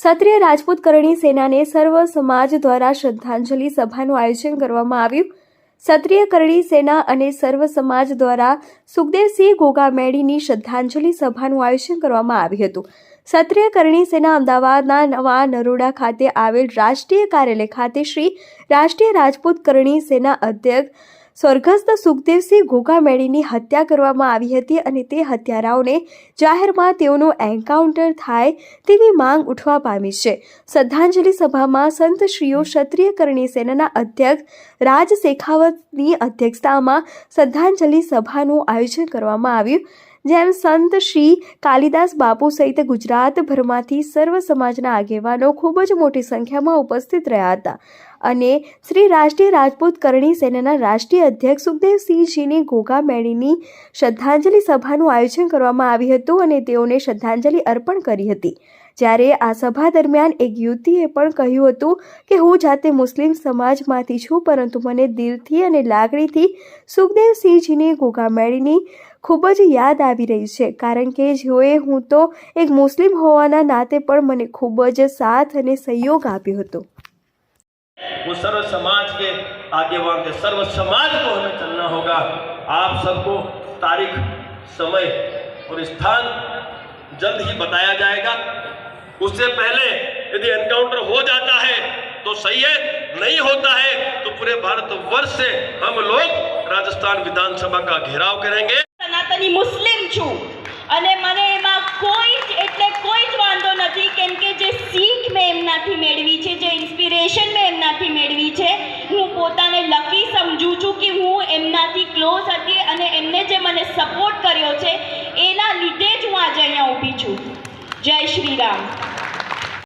ક્ષત્રિય રાજપૂત કરણી સેનાને સર્વ સમાજ દ્વારા શ્રદ્ધાંજલિ સભાનું આયોજન કરવામાં આવ્યું. ક્ષત્રિય કરણી સેના અને સર્વ સમાજ દ્વારા સુખદેવસિંહ ગોગામેડીની શ્રદ્ધાંજલિ સભાનું આયોજન કરવામાં આવ્યું હતું. ક્ષત્રિય કરણી સેના અમદાવાદના નવા નરોડા ખાતે આવેલ રાષ્ટ્રીય કાર્યાલય ખાતે શ્રી રાષ્ટ્રીય રાજપૂત કરણી સેના અધ્યક્ષ સ્વર્ગસ્થ સુખદેવસિંહ ગોગામેડીની હત્યા કરવામાં આવી હતી અને તે હત્યારાઓને જાહેરમાં તેઓનું એન્કાઉન્ટર થાય તેવી માંગ ઉઠવા પામી છે. શ્રદ્ધાંજલિ સભામાં સંત શ્રીઓ ક્ષત્રિય કરણી સેનાના અધ્યક્ષ રાજ શેખાવતની અધ્યક્ષતામાં શ્રદ્ધાંજલિ સભાનું આયોજન કરવામાં આવ્યું. જેમ સંત શ્રી કાલિદાસ બાપુ સહિત ગુજરાતભરમાંથી સર્વ સમાજના આગેવાનો ખૂબ જ મોટી સંખ્યામાં ઉપસ્થિત રહ્યા હતા. અને શ્રી રાષ્ટ્રીય રાજપૂત કરણી સેનાના રાષ્ટ્રીય અધ્યક્ષ સુખદેવસિંહજીની ઘોઘા મેળીની શ્રદ્ધાંજલિ સભાનું આયોજન કરવામાં આવ્યું હતું અને તેઓને શ્રદ્ધાંજલિ અર્પણ કરી હતી. જ્યારે આ સભા દરમિયાન એક યુવતીએ પણ કહ્યું હતું કે, હું જાતે મુસ્લિમ સમાજમાંથી છું, પરંતુ મને દિલથી અને લાગણીથી સુખદેવસિંહજીની ગોગામેળીની ખૂબ જ યાદ આવી રહી છે કારણ કે જેઓએ હું તો એક મુસ્લિમ હોવાના નાતે પણ મને ખૂબ જ સાથ અને સહયોગ આપ્યો હતો वो सर्व समाज के आगेवान थे सर्व समाज को हमें चलना होगा आप सबको तारीख समय और स्थान जल्द ही बताया जाएगा उससे पहले यदि एनकाउंटर हो जाता है तो सही है नहीं होता है तो पूरे भारत वर्ष से हम लोग राजस्थान विधानसभा का घेराव करेंगे સનાતની મુસ્લિમ છું. અને મને એમાં કોઈ જ એટલે કોઈ જ વાંધો નથી કેમ કે જે શીખ મેં એમનાથી મેળવી છે, જે ઇન્સ્પિરેશન મેં એમનાથી મેળવી છે, હું પોતાને લકી સમજું છું કે હું એમનાથી ક્લોઝ હતી અને એમને જે મને સપોર્ટ કર્યો છે, એના લીધે જ હું આજે અહીંયા ઊભી છું. જય શ્રી રામ.